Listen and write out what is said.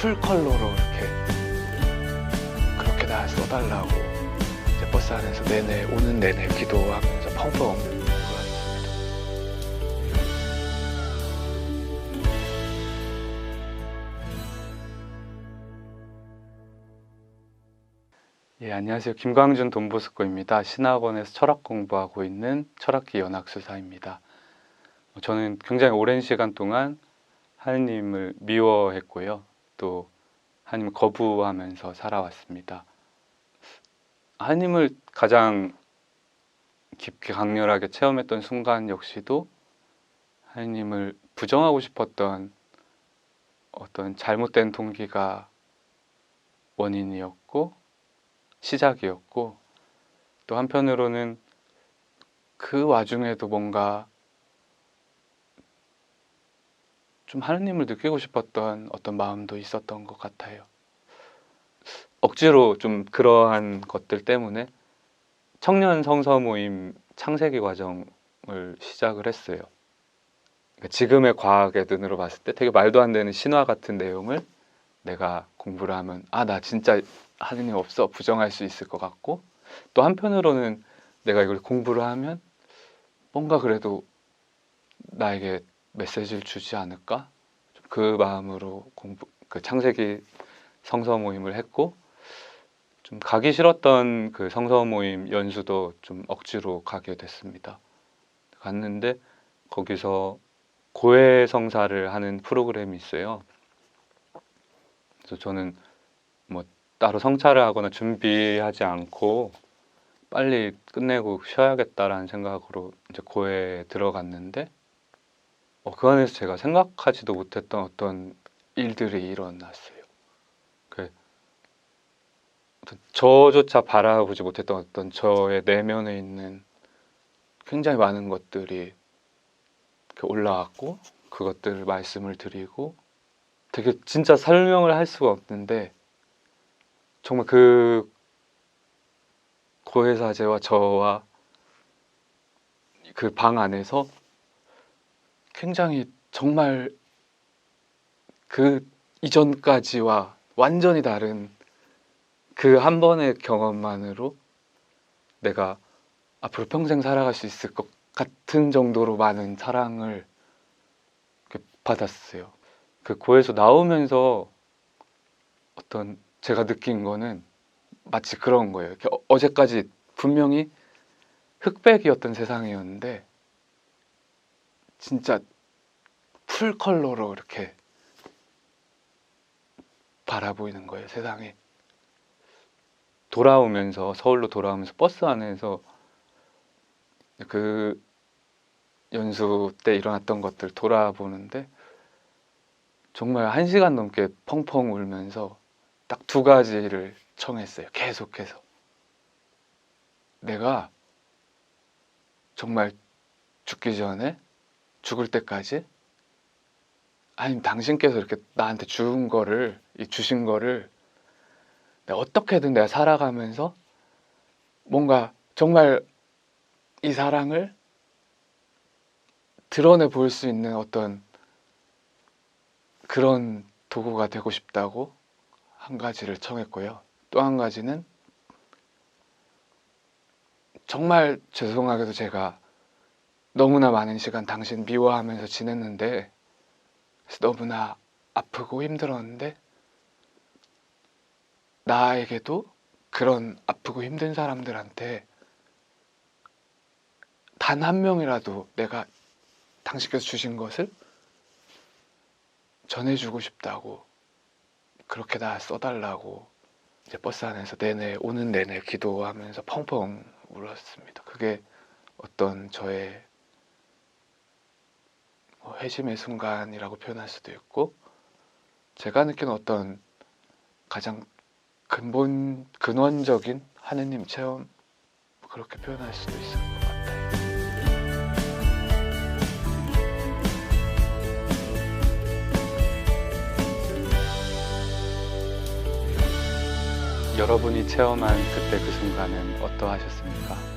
풀 컬러로 이렇게 그렇게 다 써달라고 이제 버스 안에서 내내 오는 내내 기도하면서 펑펑. 예, 안녕하세요. 김광준 돈보스코입니다. 신학원에서 철학 공부하고 있는 철학기 연학수사입니다. 저는 굉장히 오랜 시간 동안 하느님을 미워했고요. 또 하나님을 거부하면서 살아왔습니다. 하나님을 가장 깊게 강렬하게 체험했던 순간 역시도 하나님을 부정하고 싶었던 어떤 잘못된 동기가 원인이었고 시작이었고 또 한편으로는 그 와중에도 뭔가 좀 하느님을 느끼고 싶었던 어떤 마음도 있었던 것 같아요. 억지로 좀 그러한 것들 때문에 청년 성서 모임 창세기 과정을 시작을 했어요. 그러니까 지금의 과학의 눈으로 봤을 때 되게 말도 안 되는 신화 같은 내용을 내가 공부를 하면 아 나 진짜 하느님 없어 부정할 수 있을 것 같고 또 한편으로는 내가 이걸 공부를 하면 뭔가 그래도 나에게 메시지를 주지 않을까 그 마음으로 공부 그 창세기 성서 모임을 했고 좀 가기 싫었던 그 성서 모임 연수도 좀 억지로 가게 됐습니다. 갔는데 거기서 고해 성사를 하는 프로그램이 있어요. 그래서 저는 뭐 따로 성찰을 하거나 준비하지 않고 빨리 끝내고 쉬어야겠다라는 생각으로 이제 고해에 들어갔는데 어, 그 안에서 제가 생각하지도 못했던 어떤 일들이 일어났어요. 그 저조차 바라보지 못했던 어떤 저의 내면에 있는 굉장히 많은 것들이 올라왔고 그것들을 말씀을 드리고 되게 진짜 설명을 할 수가 없는데 정말 그 고해사제와 저와 그 방 안에서 굉장히 정말 그 이전까지와 완전히 다른 그 한 번의 경험만으로 내가 앞으로 평생 살아갈 수 있을 것 같은 정도로 많은 사랑을 받았어요. 그 고에서 나오면서 어떤 제가 느낀 거는 마치 그런 거예요. 어- 어제까지 분명히 흑백이었던 세상이었는데 진짜 풀 컬러로 이렇게 바라보이는 거예요, 세상이. 돌아오면서 서울로 돌아오면서 버스 안에서 그 연수 때 일어났던 것들 돌아보는데 정말 한 시간 넘게 펑펑 울면서 딱 두 가지를 청했어요. 계속해서. 내가 정말 죽기 전에 죽을 때까지 아니면 당신께서 이렇게 나한테 준 거를 이 주신 거를 내가 어떻게든 내가 살아가면서 뭔가 정말 이 사랑을 드러내 볼 수 있는 어떤 그런 도구가 되고 싶다고 한 가지를 청했고요. 또 한 가지는 정말 죄송하게도 제가 너무나 많은 시간 당신 미워하면서 지냈는데 너무나 아프고 힘들었는데 나에게도 그런 아프고 힘든 사람들한테 단 한 명이라도 내가 당신께서 주신 것을 전해주고 싶다고 그렇게 다 써달라고 이제 버스 안에서 내내 오는 내내 기도하면서 펑펑 울었습니다. 그게 어떤 저의 뭐 회심의 순간이라고 표현할 수도 있고 제가 느끼는 어떤 가장 근본 근원적인 하느님 체험 그렇게 표현할 수도 있을 것 같아요. 여러분이 체험한 그때 그 순간은 어떠하셨습니까?